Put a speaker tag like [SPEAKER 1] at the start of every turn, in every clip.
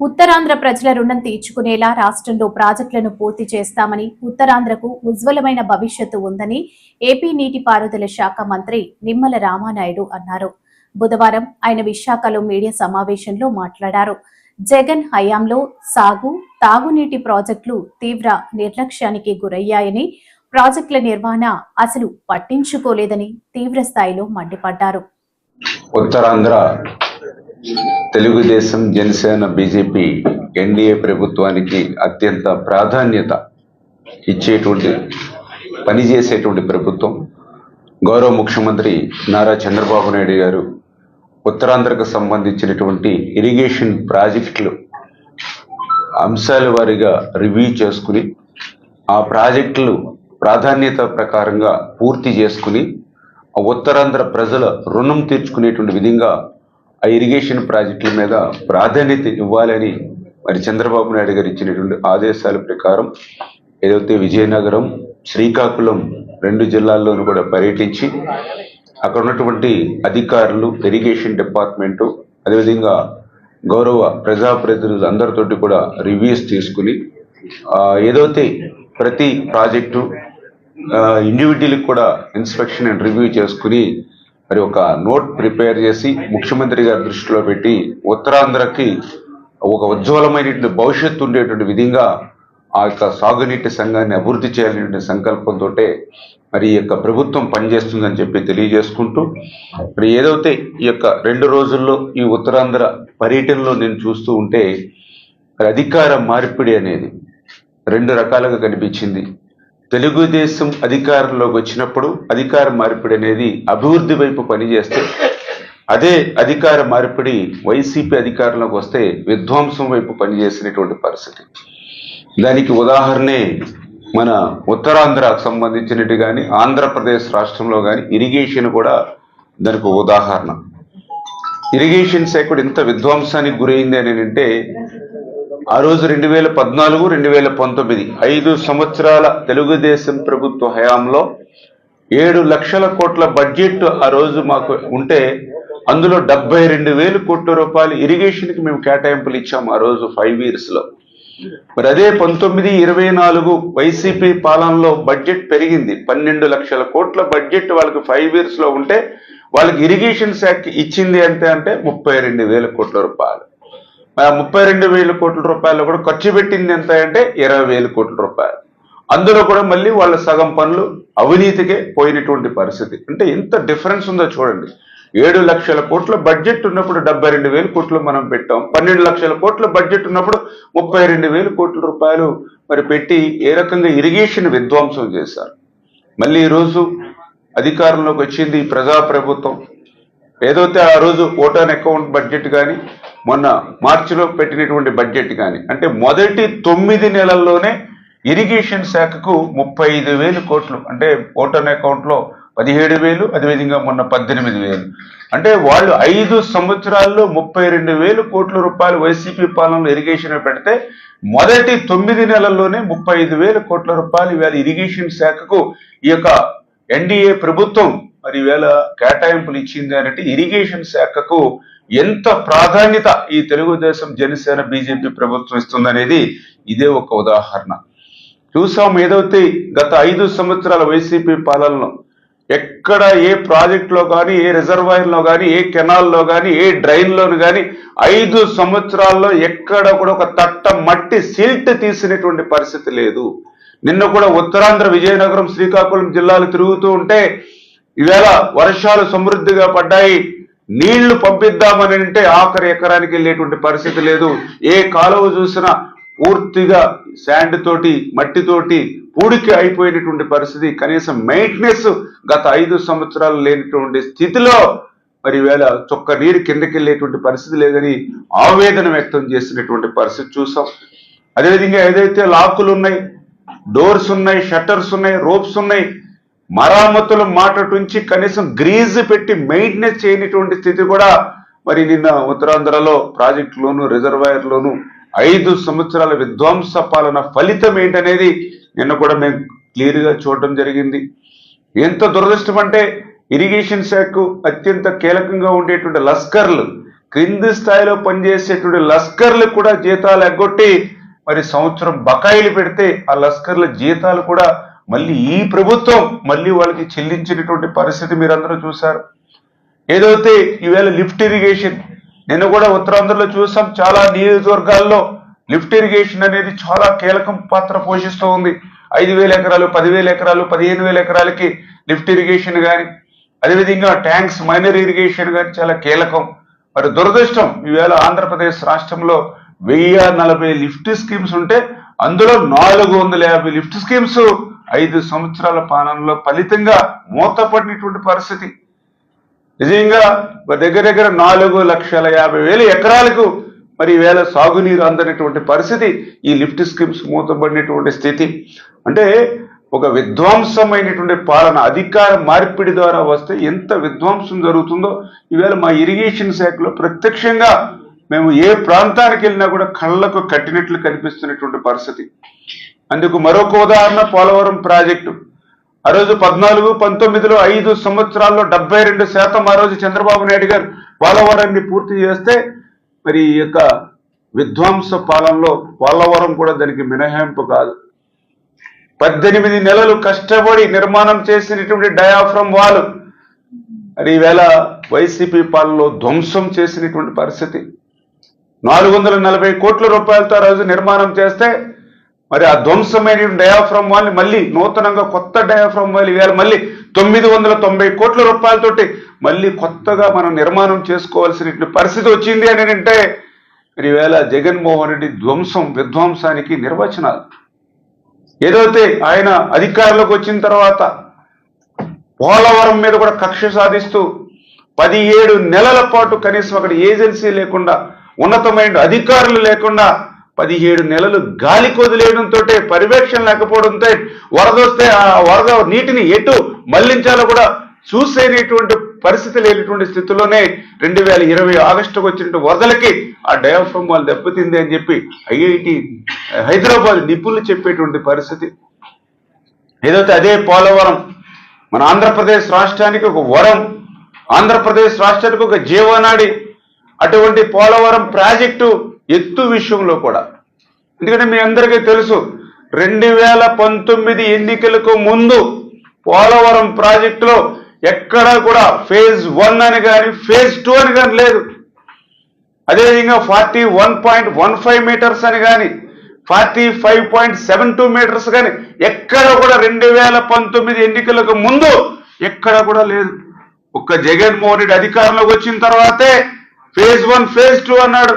[SPEAKER 1] ఉత్తరాంధ్ర ప్రజల రుణం తీర్చుకునేలా రాష్ట్రంలో ప్రాజెక్టులను పూర్తి చేస్తామని ఉత్తరాంధ్రకు ఉజ్వలమైన భవిష్యత్తు ఉందని ఏపీ నీటిపారుదల శాఖ మంత్రి నిమ్మల రామానాయుడు అన్నారు. బుధవారం ఆయన విశాఖలో మీడియా సమావేశంలో మాట్లాడారు. జగన్ హయాంలో సాగు తాగునీటి ప్రాజెక్టులు తీవ్ర నిర్లక్ష్యానికి గురయ్యాయని ప్రాజెక్టుల నిర్వహణ అసలు పట్టించుకోలేదని తీవ్ర స్థాయిలో మండిపడ్డారు.
[SPEAKER 2] ఉత్తరాంధ్ర తెలుగుదేశం జనసేన బీజేపీ ఎన్డీఏ ప్రభుత్వానికి అత్యంత ప్రాధాన్యత ఇచ్చేటువంటి పనిచేసేటువంటి ప్రభుత్వం. గౌరవ ముఖ్యమంత్రి నారా చంద్రబాబు నాయుడు గారు ఉత్తరాంధ్రకు సంబంధించినటువంటి ఇరిగేషన్ ప్రాజెక్టులు అంశాల వారీగా రివ్యూ చేసుకుని ఆ ప్రాజెక్టులు ప్రాధాన్యత ప్రకారంగా పూర్తి చేసుకుని ఉత్తరాంధ్ర ప్రజల రుణం తీర్చుకునేటువంటి విధంగా ఆ ఇరిగేషన్ ప్రాజెక్టుల మీద ప్రాధాన్యత ఇవ్వాలని మరి చంద్రబాబు నాయుడు గారు ఇచ్చినటువంటి ఆదేశాల ప్రకారం ఏదైతే విజయనగరం శ్రీకాకుళం రెండు జిల్లాల్లోనూ కూడా పర్యటించి అక్కడ ఉన్నటువంటి అధికారులు ఇరిగేషన్ డిపార్ట్మెంటు అదేవిధంగా గౌరవ ప్రజాప్రతినిధులు అందరితోటి కూడా రివ్యూస్ తీసుకుని ఏదైతే ప్రతి ప్రాజెక్టు ఇండివిజువల్కి కూడా ఇన్స్పెక్షన్ అండ్ రివ్యూ చేసుకుని మరి ఒక నోట్ ప్రిపేర్ చేసి ముఖ్యమంత్రి గారి దృష్టిలో పెట్టి ఉత్తరాంధ్రకి ఒక ఉజ్వలమైనటువంటి భవిష్యత్తు ఉండేటువంటి విధంగా ఆ యొక్క సాగునీటి సంఘాన్ని అభివృద్ధి చేయాలనే సంకల్పంతో మరి ఈ యొక్క ప్రభుత్వం పనిచేస్తుందని చెప్పి తెలియజేసుకుంటూ మరి ఏదైతే ఈ యొక్క రెండు రోజుల్లో ఈ ఉత్తరాంధ్ర పర్యటనలో నేను చూస్తూ ఉంటే అధికార మార్పిడి అనేది రెండు రకాలుగా కనిపించింది. తెలుగుదేశం అధికారంలోకి వచ్చినప్పుడు అధికార మార్పిడి అనేది అభివృద్ధి వైపు పనిచేస్తే అదే అధికార మార్పిడి వైసీపీ అధికారంలోకి వస్తే విధ్వంసం వైపు పనిచేసినటువంటి పరిస్థితి. దానికి ఉదాహరణే మన ఉత్తరాంధ్రకు సంబంధించినట్టు కానీ ఆంధ్రప్రదేశ్ రాష్ట్రంలో కానీ ఇరిగేషన్ కూడా దానికి ఉదాహరణ. ఇరిగేషన్ శాఖ ఇంత విధ్వంసానికి గురైంది అని అంటే ఆ రోజు రెండు వేల పద్నాలుగు రెండు వేల పంతొమ్మిది ఐదు సంవత్సరాల తెలుగుదేశం ప్రభుత్వ హయాంలో ఏడు లక్షల కోట్ల బడ్జెట్ ఆ రోజు మాకు ఉంటే అందులో డెబ్బై రెండు వేలు కోట్ల రూపాయలు ఇరిగేషన్కి మేము కేటాయింపులు ఇచ్చాం ఆ రోజు ఫైవ్ ఇయర్స్లో. మరి అదే పంతొమ్మిది ఇరవై నాలుగు వైసీపీ పాలనలో బడ్జెట్ పెరిగింది. పన్నెండు లక్షల కోట్ల బడ్జెట్ వాళ్ళకి ఫైవ్ ఇయర్స్లో ఉంటే వాళ్ళకి ఇరిగేషన్ శాఖ ఇచ్చింది అంటే అంటే ముప్పై రెండు వేల కోట్ల రూపాయలు. ముప్పై రెండు వేల కోట్ల రూపాయలు కూడా ఖర్చు పెట్టింది ఎంత అంటే ఇరవై వేల కోట్ల రూపాయలు. అందులో కూడా మళ్ళీ వాళ్ళ సగం పనులు అవినీతికే పోయినటువంటి పరిస్థితి. అంటే ఎంత డిఫరెన్స్ ఉందో చూడండి. ఏడు లక్షల కోట్ల బడ్జెట్ ఉన్నప్పుడు డెబ్బై రెండు వేల కోట్లు మనం పెట్టాం. పన్నెండు లక్షల కోట్ల బడ్జెట్ ఉన్నప్పుడు ముప్పై రెండు వేల కోట్ల రూపాయలు మరి పెట్టి ఏ రకంగా ఇరిగేషన్ విధ్వంసం చేశారు. మళ్ళీ ఈరోజు అధికారంలోకి వచ్చింది ప్రజాప్రభుత్వం. ఏదైతే ఆ రోజు ఓటాన్ అకౌంట్ బడ్జెట్ కానీ మొన్న మార్చిలో పెట్టినటువంటి బడ్జెట్ కానీ అంటే మొదటి తొమ్మిది నెలల్లోనే ఇరిగేషన్ శాఖకు ముప్పై ఐదు వేలు కోట్లు అంటే ఓటాన్ అకౌంట్లో పదిహేడు వేలు అదేవిధంగా మొన్న పద్దెనిమిది వేలు. అంటే వాళ్ళు ఐదు సంవత్సరాల్లో ముప్పై రెండు వేలు కోట్ల రూపాయలు వైసీపీ పాలనలో ఇరిగేషన్ పెడితే మొదటి తొమ్మిది నెలల్లోనే ముప్పై ఐదు వేల కోట్ల రూపాయలు ఇవాళ ఇరిగేషన్ శాఖకు ఈ యొక్క ఎన్డీఏ ప్రభుత్వం మరి కేటాయింపులు ఇచ్చింది అంటే ఇరిగేషన్ శాఖకు ఎంత ప్రాధాన్యత ఈ తెలుగుదేశం జనసేన బీజేపీ ప్రభుత్వం ఇస్తుందనేది ఇదే ఒక ఉదాహరణ. చూసాం ఏదైతే గత ఐదు సంవత్సరాల వైసీపీ పాలనలో ఎక్కడ ఏ ప్రాజెక్టులో కానీ ఏ రిజర్వాయర్లో కానీ ఏ కెనాల్లో కానీ ఏ డ్రైన్లోను కానీ ఐదు సంవత్సరాల్లో ఎక్కడ కూడా ఒక తట్ట మట్టి సిల్ట్ తీసినటువంటి పరిస్థితి లేదు. నిన్న కూడా ఉత్తరాంధ్ర విజయనగరం శ్రీకాకుళం జిల్లాలు తిరుగుతూ ఉంటే ఈవేళ వర్షాలు సమృద్ధిగా పడ్డాయి. నీళ్ళు పంపిద్దామని అంటే ఆఖరి ఎకరానికి వెళ్ళేటువంటి పరిస్థితి లేదు. ఏ కాలువ చూసినా పూర్తిగా శాండ్ తోటి మట్టితోటి పూడికి అయిపోయినటువంటి పరిస్థితి. కనీసం మెయింటెనెన్స్ గత ఐదు సంవత్సరాలు లేనటువంటి స్థితిలో మరి వేళ చొక్క నీరు కిందకి వెళ్ళేటువంటి పరిస్థితి లేదని ఆవేదన వ్యక్తం చేసినటువంటి పరిస్థితి చూసాం. అదేవిధంగా ఏదైతే లాకులు ఉన్నాయి డోర్స్ ఉన్నాయి షట్టర్స్ ఉన్నాయి రోప్స్ ఉన్నాయి మరామతుల మాటటుంచి కనీసం గ్రీజ్ పెట్టి మెయింటెనెన్స్ చేయనటువంటి స్థితి కూడా మరి నిన్న ఉత్తరాంధ్రలో ప్రాజెక్టులోను రిజర్వాయర్లోను ఐదు సంవత్సరాల విధ్వంస పాలన ఫలితం ఏంటనేది నిన్న కూడా మేము క్లియర్గా చూడటం జరిగింది. ఎంత దురదృష్టం అంటే ఇరిగేషన్ శాఖకు అత్యంత కీలకంగా ఉండేటువంటి లస్కర్లు క్రింది స్థాయిలో పనిచేసేటువంటి లస్కర్లు కూడా జీతాలు ఎగ్గొట్టి మరి సంవత్సరం బకాయిలు పెడితే ఆ లస్కర్ల జీతాలు కూడా మళ్ళీ ఈ ప్రభుత్వం మళ్ళీ వాళ్ళకి చెల్లించినటువంటి పరిస్థితి మీరందరూ చూశారు. ఏదైతే ఈవేళ లిఫ్ట్ ఇరిగేషన్ నిన్న కూడా ఉత్తరాంధ్రలో చూసాం చాలా నియోజకవర్గాల్లో లిఫ్ట్ ఇరిగేషన్ అనేది చాలా కీలకం పాత్ర పోషిస్తూ ఉంది. ఐదు వేల ఎకరాలు పదివేల ఎకరాలు పదిహేను వేల ఎకరాలకి లిఫ్ట్ ఇరిగేషన్ కానీ అదేవిధంగా ట్యాంక్స్ మైనర్ ఇరిగేషన్ కానీ చాలా కీలకం. మరి దురదృష్టం ఈవేళ ఆంధ్రప్రదేశ్ రాష్ట్రంలో వెయ్యి నలభై లిఫ్ట్ స్కీమ్స్ ఉంటే అందులో నాలుగు వందల యాభై లిఫ్ట్ స్కీమ్స్ ఐదు సంవత్సరాల పాలనలో ఫలితంగా మూతపడినటువంటి పరిస్థితి. నిజంగా దగ్గర దగ్గర నాలుగు లక్షల యాభై వేల ఎకరాలకు మరి ఈవేళ సాగునీరు అందనటువంటి పరిస్థితి ఈ లిఫ్ట్ స్కీమ్స్ మూతబడినటువంటి స్థితి. అంటే ఒక విధ్వంసమైనటువంటి పాలన అధికార మార్పిడి ద్వారా వస్తే ఎంత విధ్వంసం జరుగుతుందో ఈవేళ మా ఇరిగేషన్ శాఖలో ప్రత్యక్షంగా మేము ఏ ప్రాంతానికి వెళ్ళినా కూడా కళ్ళకు కట్టినట్లు కనిపిస్తున్నటువంటి పరిస్థితి. అందుకు మరొక ఉదాహరణ పోలవరం ప్రాజెక్టు. ఆ రోజు పద్నాలుగు పంతొమ్మిదిలో ఐదు సంవత్సరాల్లో డెబ్బై రెండు శాతం ఆ రోజు చంద్రబాబు నాయుడు గారు పోలవరాన్ని పూర్తి చేస్తే మరి ఈ యొక్క విధ్వంస పాలనలో పోలవరం కూడా దానికి మినహాయింపు కాదు. పద్దెనిమిది నెలలు కష్టపడి నిర్మాణం చేసినటువంటి డయాఫ్రమ్ వాల్ మరి ఈవేళ వైసీపీ పాలనలో ధ్వంసం చేసినటువంటి పరిస్థితి. నాలుగు వందల నలభై కోట్ల రూపాయలతో ఆ రోజు నిర్మాణం చేస్తే మరి ఆ ధ్వంసమైన డయాఫ్రమ్ వాల్ని మళ్ళీ నూతనంగా కొత్త డయాఫ్రమ్ వాల్ ఇవాళ మళ్ళీ తొమ్మిది వందల తొంభై కోట్ల రూపాయలతోటి మళ్ళీ కొత్తగా మనం నిర్మాణం చేసుకోవాల్సిన పరిస్థితి వచ్చింది అని అంటే మరి ఈవేళ జగన్మోహన్ రెడ్డి ధ్వంసం విధ్వంసానికి నిర్వచనాలు. ఏదైతే ఆయన అధికారంలోకి వచ్చిన తర్వాత పోలవరం మీద కూడా కక్ష సాధిస్తూ పదిహేడు నెలల పాటు కనీసం అక్కడ ఏజెన్సీ లేకుండా ఉన్నతమైన అధికారులు లేకుండా పదిహేడు నెలలు గాలి కొదిలేయడంతో పర్యవేక్షణ లేకపోవడంతో వరదొస్తే ఆ వరద నీటిని ఎటు మళ్ళించాలో కూడా చూసేటువంటి పరిస్థితి లేనటువంటి స్థితిలోనే రెండు వేల ఇరవై ఆగస్టుకు వచ్చినటువంటి వరదలకి ఆ డయాఫ్రమ్ వాళ్ళు దెబ్బతింది అని చెప్పి ఐఐటి హైదరాబాద్ నిపుణులు చెప్పేటువంటి పరిస్థితి. ఏదైతే అదే పోలవరం మన ఆంధ్రప్రదేశ్ రాష్ట్రానికి ఒక వరం ఆంధ్రప్రదేశ్ రాష్ట్రానికి ఒక జీవనాడి అటువంటి పోలవరం ప్రాజెక్టు ఎత్తు విషయంలో కూడా. ఎందుకంటే మీ అందరికీ తెలుసు రెండు వేల పంతొమ్మిది ఎన్నికలకు ముందు పోలవరం ప్రాజెక్టులో ఎక్కడా కూడా ఫేజ్ వన్ అని కానీ ఫేజ్ టూ అని కానీ లేదు. అదేవిధంగా forty one point one five meters అని కానీ forty five point seven two meters కానీ ఎక్కడ కూడా రెండు వేల పంతొమ్మిది ఎన్నికలకు ముందు ఎక్కడ కూడా లేదు. ఒక్క జగన్మోహన్ రెడ్డి అధికారంలోకి వచ్చిన తర్వాతే ఫేజ్ వన్ ఫేజ్ టూ అన్నాడు.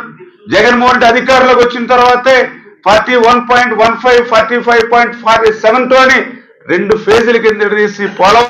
[SPEAKER 2] జగన్మోహన్ రెడ్డి అధికారంలోకి వచ్చిన తర్వాతే forty one point one five forty five point forty seven తోని రెండు ఫేజుల కింద తీసి పోలవరం